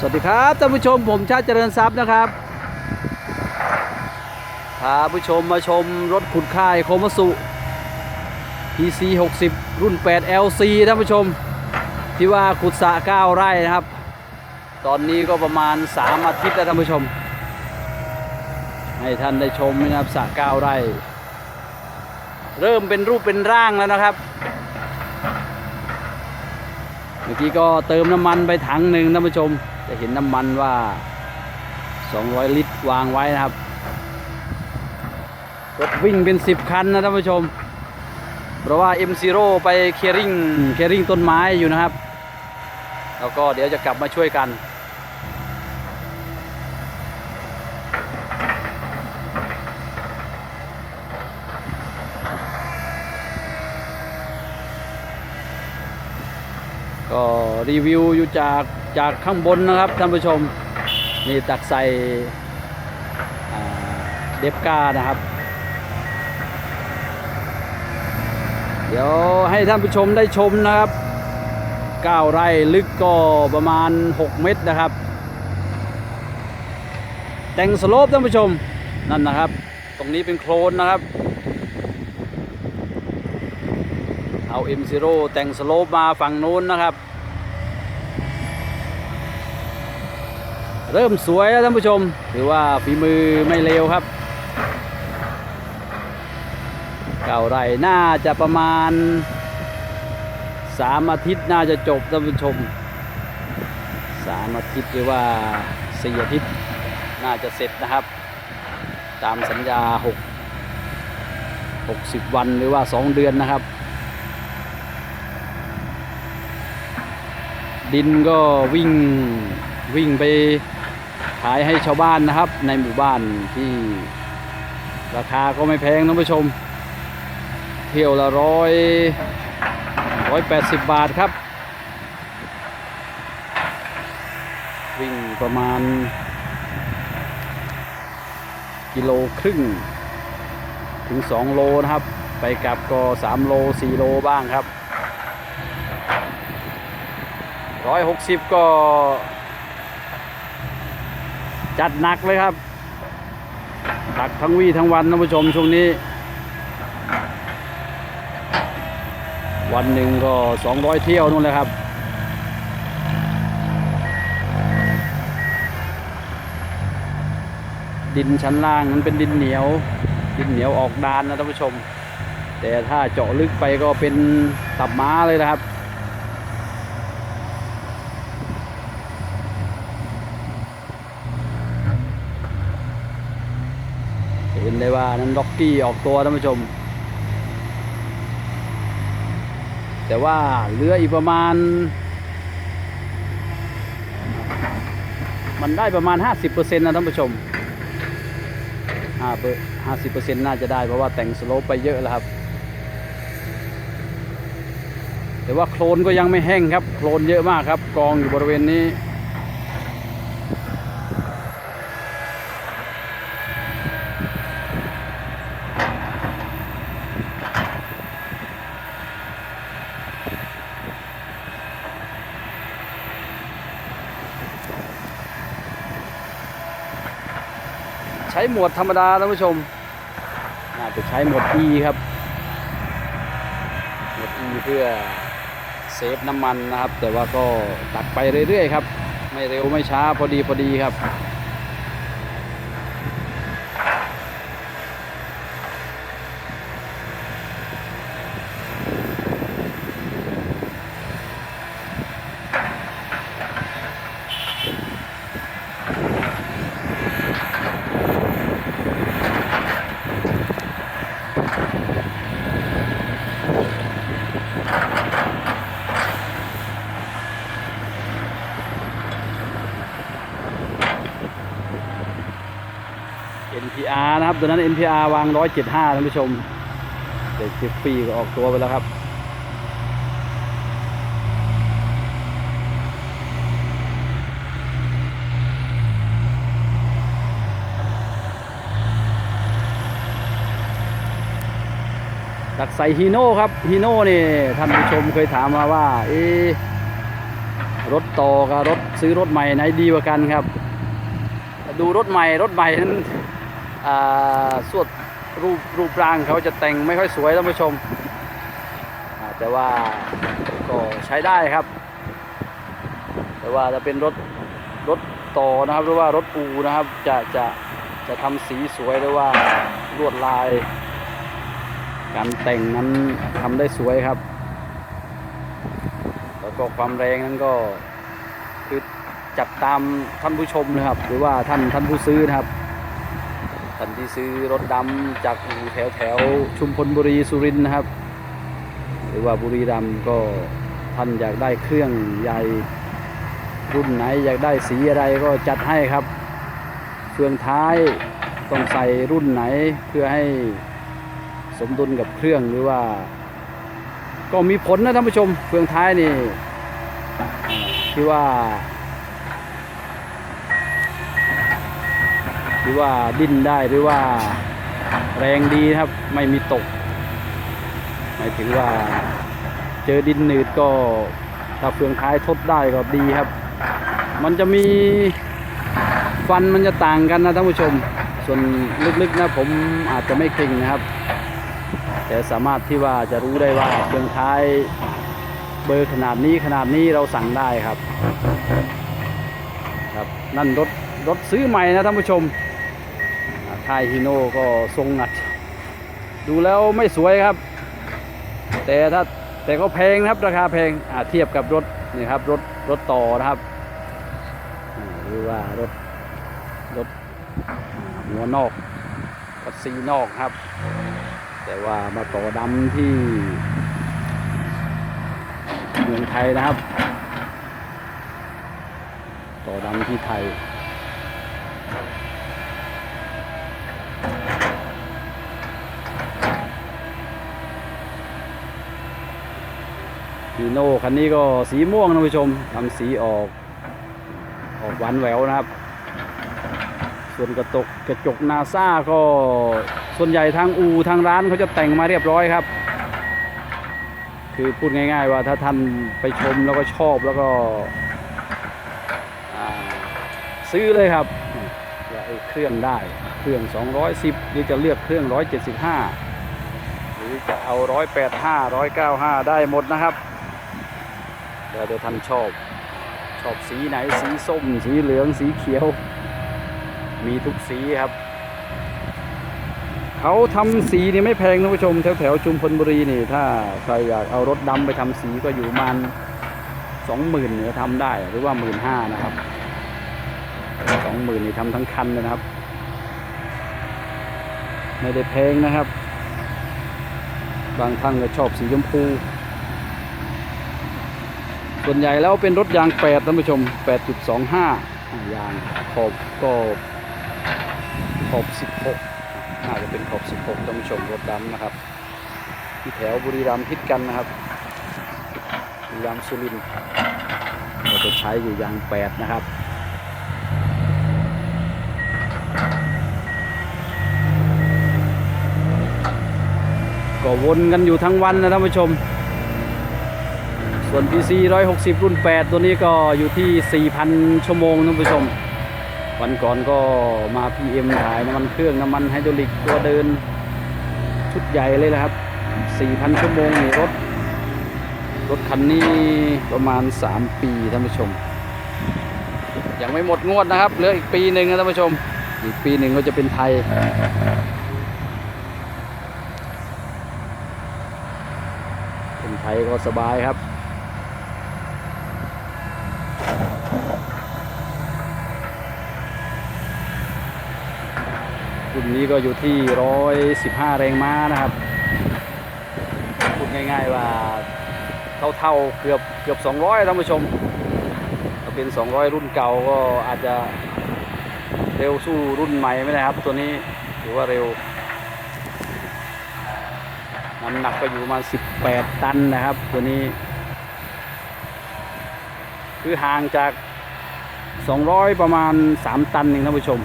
สวัสดีครับท่านผู้ชมผมชาติเจริญทรัพย์นะครับพาผู้ชมมาชมรถขุดค่ายโคมัสุ PC 60 รุ่น 8 LC ท่านผู้ชม ที่ว่าขุดสะ9ไร่นะครับ ตอนนี้ก็ประมาณ 3 อาทิตย์แล้วท่านผู้ชม ให้ท่านได้ชมนะครับสะ9ไร่ เริ่มเป็นรูปเป็นร่างแล้วนะครับเมื่อกี้ก็เติมน้ำมันไปถังหนึ่งท่านผู้ชม จะเห็นน้ำมันว่า 200 ลิตรวางไว้นะครับรถวิ่งเป็น 10 คันนะท่านผู้ชม เพราะว่า M0 ไปเคลียร์ริงเคลียร์ริงต้นไม้อยู่นะครับ แล้วก็เดี๋ยวจะกลับมาช่วยกัน ก็รีวิวอยู่จากจากข้างบนนะครับท่านผู้ชมนี่ตักใส่เดฟก้านะครับ เดี๋ยวให้ท่านผู้ชมได้ชมนะครับ9ไร่ลึกก็ประมาณ 6 เมตรนะครับ แต่งสโลปท่านผู้ชมนั่นนะครับ ตรงนี้เป็นโคลนนะครับ เอา M0 แต่งสโลปมาฝั่งนู้นนะครับ เริ่มสวยแล้วท่านผู้ชม ถือว่าฝีมือไม่เลวครับ เก่าไรน่าจะประมาณสามอาทิตย์น่าจะจบท่านผู้ชมสามอาทิตย์หรือว่าสี่อาทิตย์น่าจะเสร็จนะครับ ตามสัญญาหกหกสิบวันหรือว่าสองเดือนนะครับ ดินก็วิ่งวิ่งไปขายให้ชาวบ้านนะครับ ในหมู่บ้านที่ราคาก็ไม่แพงท่านผู้ชม เที่ยวละร้อยร้อยแปดสิบบาทครับ วิ่งประมาณ กิโลครึ่ง ถึง2โลนะครับ ไปกลับก็3โล4โลบ้างครับ 160ก็ จัดหนักเลยครับตักทั้งวี่ทั้งวันท่านผู้ชมช่วงนี้ วันหนึ่งก็200เที่ยวนู่นเลยครับดินชั้นล่างนั้นเป็นดินเหนียว ดินเหนียวออกดานนะท่านผู้ชม แต่ถ้าเจาะลึกไปก็เป็นตับม้าเลยนะครับ เห็น ได้ว่านั้นล็อกกี้ออกตัวท่านผู้ชม แต่ว่าเหลืออีกประมาณ มันได้ประมาณ 50%นะท่านผู้ชม5เปอร์50%น่าจะได้เพราะว่าแต่งสโลปไปเยอะแล้วครับ แต่ว่าโคลนก็ยังไม่แห้งครับ โคลนเยอะมากครับ กองอยู่บริเวณนี้ หมดธรรมดาท่านผู้ชมน่าจะใช้หมด E ครับ หมด E เพื่อเซฟน้ำมันนะครับ แต่ว่าก็ตักไปเรื่อยๆครับ ไม่เร็วไม่ช้าพอดีพอดีครับ NPR นะครับ ตัวนั้น NPR วาง 175ท่านผู้ชมเด็กสิบปีก็ออกตัวไปแล้วครับ ตักใส่ฮีโน่ครับฮีโน่นี่ท่านผู้ชมเคยถามมาว่า เอรถต่อกับรถซื้อรถใหม่ไหนดีกว่ากันครับ ดูรถใหม่รถใหม่นั้น สวดรูปรูปร่างเขาจะแต่งไม่ค่อยสวยท่านผู้ชม แต่ว่าก็ใช้ได้ครับ แต่ว่าจะเป็นรถรถต่อนะครับหรือว่ารถปูนะครับจะจะจะทำสีสวยหรือว่าลวดลาย การแต่งนั้นทำได้สวยครับ แล้วก็ความแรงนั้นก็คือจัดตามท่านผู้ชมนะครับ หรือว่าท่านท่านผู้ซื้อนะครับ ท่านที่ซื้อรถดำจากแถวแถวชุมพลบุรีสุรินทร์นะครับ หรือว่าบุรีรัมย์ก็ท่านอยากได้เครื่องใหญ่รุ่นไหนอยากได้สีอะไรก็จัดให้ครับเฟืองท้ายต้องใส่รุ่นไหนเพื่อให้สมดุลกับเครื่องหรือว่า ก็มีผลนะท่านผู้ชมเฟืองท้ายนี่ที่ว่า ที่ว่าดิ้นได้หรือว่าแรงดีครับไม่มีตกหมายถึงว่าเจอดินหนืดก็ถ้าเฟืองท้ายทดได้ก็ดีครับ มันจะมีฟันมันจะต่างกันนะท่านผู้ชม ส่วนลึกๆนะผมอาจจะไม่เก่งนะครับ แต่สามารถที่ว่าจะรู้ได้ว่าเฟืองท้ายเบอร์ขนาดนี้ขนาดนี้เราสั่งได้ครับ ครับนั่นรถรถซื้อใหม่นะท่านผู้ชม ค่ายฮีโน่ก็ทรงหนัดดูแล้วไม่สวยครับ แต่ถ้าแต่ก็แพงครับราคาแพงอ่าเทียบกับรถนี่ครับรถรถต่อนะครับหรือว่ารถรถหัวนอกกับซีนอกครับ แต่ว่ามาต่อดำที่เมืองไทยนะครับ ต่อดำที่ไทย ฮีโน่คันนี้ก็สีม่วงนะผู้ชมทำสีออก ออกหวานแหววนะครับ ส่วนกระตกกระจกนาซาก็ส่วนใหญ่ทางอูทางร้านเขาจะแต่งมาเรียบร้อยครับ คือพูดง่าย ๆ ว่าถ้าท่านไปชมแล้วก็ชอบแล้วก็ซื้อเลยครับว่าเออเครื่องได้ เครื่อง 210 หรือจะเลือกเครื่อง 175 หรือจะเอา 185 195 ได้หมดนะครับ แล้วแต่ท่านชอบ ชอบสีไหนสีส้ม สีเหลืองสีเขียว มีทุกสีครับ เขาทำสีนี่ไม่แพงท่านผู้ชมแถวแถวชุมพลบุรีนี่ ถ้าใครอยากเอารถดำไปทำสีก็อยู่ประมาณสองหมื่นเนี่ยทำได้หรือว่าหมื่นห้านะครับสองหมื่นนี่ทำทั้งคันเลยนะครับ ไม่ได้แพงนะครับ บางท่านก็ชอบสีชมพู ส่วนใหญ่แล้วเป็นรถยางแปดท่านผู้ชม 8.25 ยางขอบก็ขอบ 16น่าจะเป็นขอบ 16ท่านผู้ชมรถดำนะครับ ที่แถวบุรีรัมย์พิษกันนะครับบุรีรัมย์สุรินทร์เราจะใช้อยู่ยาง 8 นะครับก็วนกันอยู่ทั้งวันนะท่านผู้ชม ส่วน PC 160 รุ่น 8 ตัวนี้ก็อยู่ที่ 4,000 ชั่วโมงท่านผู้ชม วันก่อนก็มา PM ถ่ายน้ำมันเครื่องน้ำมันไฮดรอลิกตัวเดิน ชุดใหญ่เลยนะครับ 4,000 ชั่วโมงนี่รถ รถคันนี้ประมาณ 3 ปีท่านผู้ชม ยังไม่หมดงวดนะครับ เหลืออีกปีหนึ่งนะท่านผู้ชม อีกปีหนึ่งก็จะเป็นไทยเป็นไทยก็สบายครับ รุ่นนี้ก็อยู่ที่115แรงม้านะครับพูดง่าย ๆว่าเท่าๆเกือบเกือบ200ท่านผู้ชมถ้าเป็น200รุ่นเก่าก็อาจจะเร็วสู้รุ่นใหม่ไม่ได้ครับ ตัวนี้ถือว่าเร็วน้ำหนักก็อยู่มา18ตันนะครับ ตัวนี้ คือห่างจาก200ประมาณ3ตันเองท่านผู้ชม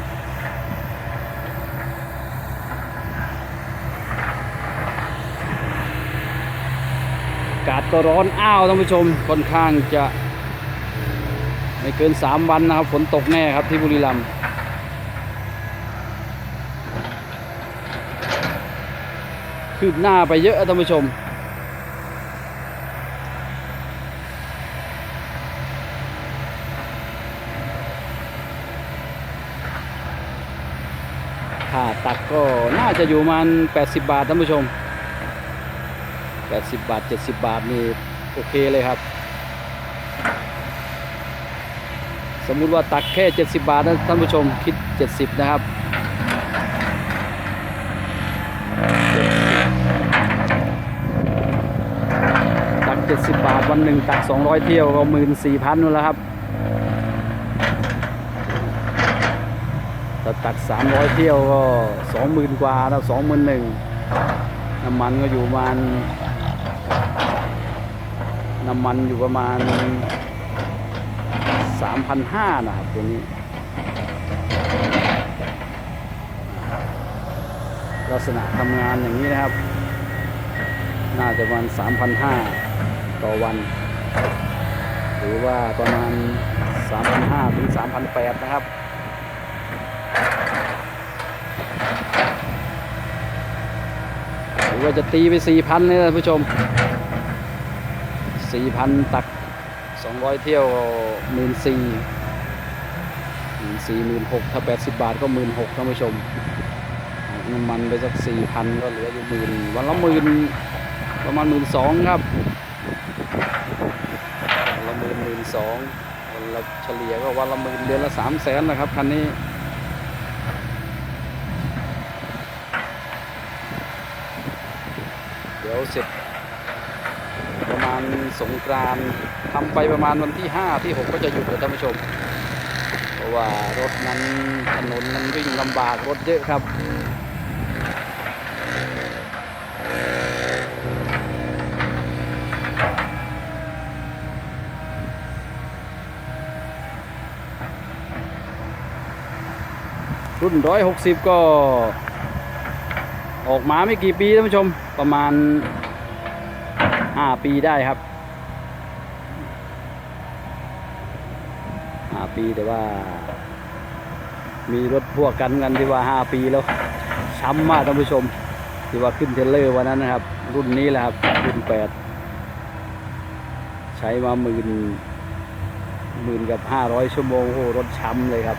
ก็ร้อนอ้าวท่านผู้ชมค่อนข้างจะไม่เกินสามวันนะครับ ฝนตกแน่ครับที่บุรีรัมย์คืบหน้าไปเยอะท่านผู้ชมค่าตักก็น่าจะอยู่ประมาณ 80 บาทท่านผู้ชม 80 บาท 70 บาทนี่โอเคเลยครับ สมมุติว่าตักแค่ 70 บาทนะท่านผู้ชมคิด 70 นะครับตัก 70 บาทวันหนึ่งตัก 200 เที่ยวก็หมื่นสี่พันนู่นแล้วครับถ้าตัก 300 เที่ยวก็ 20,000 กว่าแล้ว21,000น้ำมันก็อยู่ประมาณ น้ำมันอยู่ประมาณ 3,500 นะครับตัวนี้ ลักษณะทำงานอย่างนี้นะครับ น่าจะประมาณ 3,500 ต่อวัน หรือว่าประมาณ 3,500 ถึง 3,800 นะครับหรือว่าจะตีไปสี่พันเลยนะผู้ชม สี่พันตักสองร้อยเที่ยวหมื่นสี่หมื่นสี่หมื่นหกถ้าแปดสิบบาทก็หมื่นหกท่านผู้ชมน้ำมันไปสักสี่พันก็เหลืออยู่หมื่นวันละหมื่นประมาณหมื่นสองครับวันละหมื่นหมื่นสองวันละเฉลี่ยก็วันละหมื่นเดือนละสามแสนนะครับคันนี้เดี๋ยวเสร็จ สงกรานต์ทำไปประมาณวันที่ 5 ที่ 6 ก็จะหยุดเลยท่านผู้ชม เพราะว่ารถนั้นถนนมันวิ่งลำบากรถเยอะครับรุ่น 160 ก็ ออกมาไม่กี่ปีท่านผู้ชมประมาณ 5ปีได้ครับ5ปีแต่ว่า มีรถพ่วงกันกันที่ว่า5ปีแล้วช้ำมากท่านผู้ชม ที่ว่าขึ้นเทรลเลอร์วันนั้นนะครับ รุ่นนี้แหละครับรุ่น8ใช้มาหมื่นหมื่นกับ500ชั่วโมงโอ้รถช้ำเลยครับ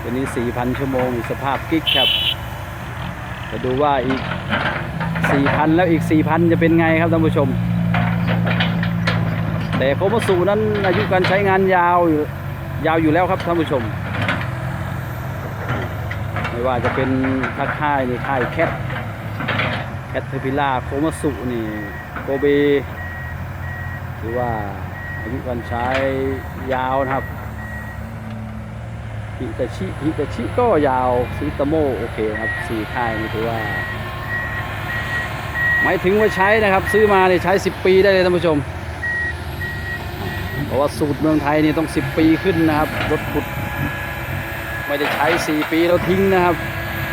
ตัวนี้4,000ชั่วโมงสภาพกิ๊กครับจะดูว่าอีก 4,000 แล้วอีก 4,000 จะเป็นไงครับท่านผู้ชม แต่โคมาสูนั้นอายุการใช้งานยาวอยู่ยาวอยู่แล้วครับท่านผู้ชม ไม่ว่าจะเป็นค่าค่ายนี่ค่ายแคทแคทเทพิล่าโคมาสุนี่โกเบถือว่าอายุการใช้ยาวนะครับฮิตาชิฮิตาชิก็ยาวซิตาโมโอเคครับสี่ค่ายนี่ถือว่า หมายถึงว่าใช้นะครับ ซื้อมาเนี่ยใช้ 10 ปีได้เลยท่านผู้ชมเพราะว่าสูตรเมืองไทยนี่ต้อง 10 ปีขึ้นนะครับรถขุดไม่ได้ใช้ 4 ปีแล้วทิ้งนะครับ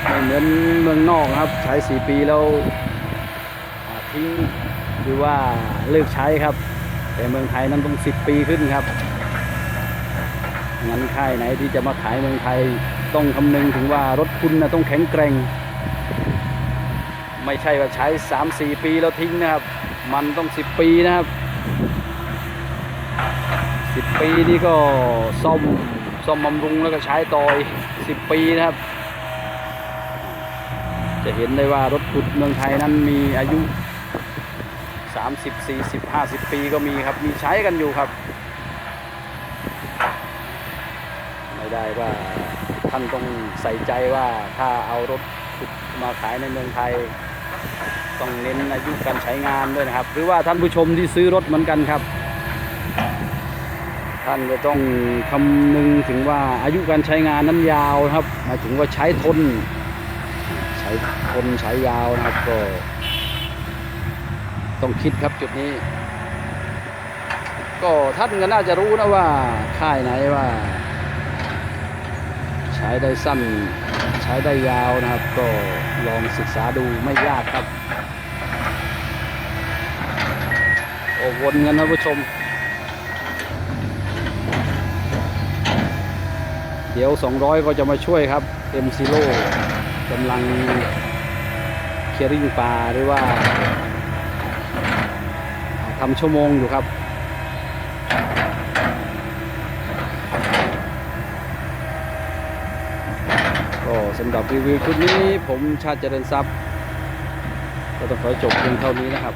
ไม่เหมือนเมืองนอกนะครับ ใช้ 4 ปีแล้วทิ้งหรือว่าเลิกใช้ครับ แต่เมืองไทยนั้นต้อง 10 ปีขึ้นครับงั้นค่ายไหนที่จะมาขายเมืองไทยต้องคำนึงถึงว่ารถคุณนะต้องแข็งแกร่ง ไม่ใช่ว่าใช้ 3-4 ปีแล้วทิ้งนะครับ มันต้อง 10 ปีนะครับ 10 ปีนี่ก็ซ่อมซ่อมบำรุงแล้วก็ใช้ต่อย10 ปีนะครับ จะเห็นได้ว่ารถขุดเมืองไทยนั้นมีอายุ 30 40 50 ปีก็มีครับ มีใช้กันอยู่ครับ ไม่ได้ว่าท่านต้องใส่ใจว่าถ้าเอารถขุดมาขายในเมืองไทย ต้องเน้นอายุการใช้งานด้วยนะครับ หรือว่าท่านผู้ชมที่ซื้อรถเหมือนกันครับ ท่านจะต้องคำนึงถึงว่าอายุการใช้งานนั้นยาวครับหมายถึงว่าใช้ทน ใช้ทนใช้ยาวนะครับก็ต้องคิดครับจุดนี้ ก็ท่านก็น่าจะรู้นะว่าค่ายไหนว่า ใช้ได้สั้นใช้ได้ยาวนะครับ ก็ลองศึกษาดูไม่ยากครับ โอ้ วนกันนะผู้ชม เดี๋ยว 200 ก็จะมาช่วยครับเอ็มซิโร่กำลังเคลียริ่งปลาหรือว่าทำชั่วโมงอยู่ครับก็สำหรับรีวิวชุดนี้ผมชาติเจริญทรัพย์ก็ต้องขอจบเพียงเท่านี้นะครับ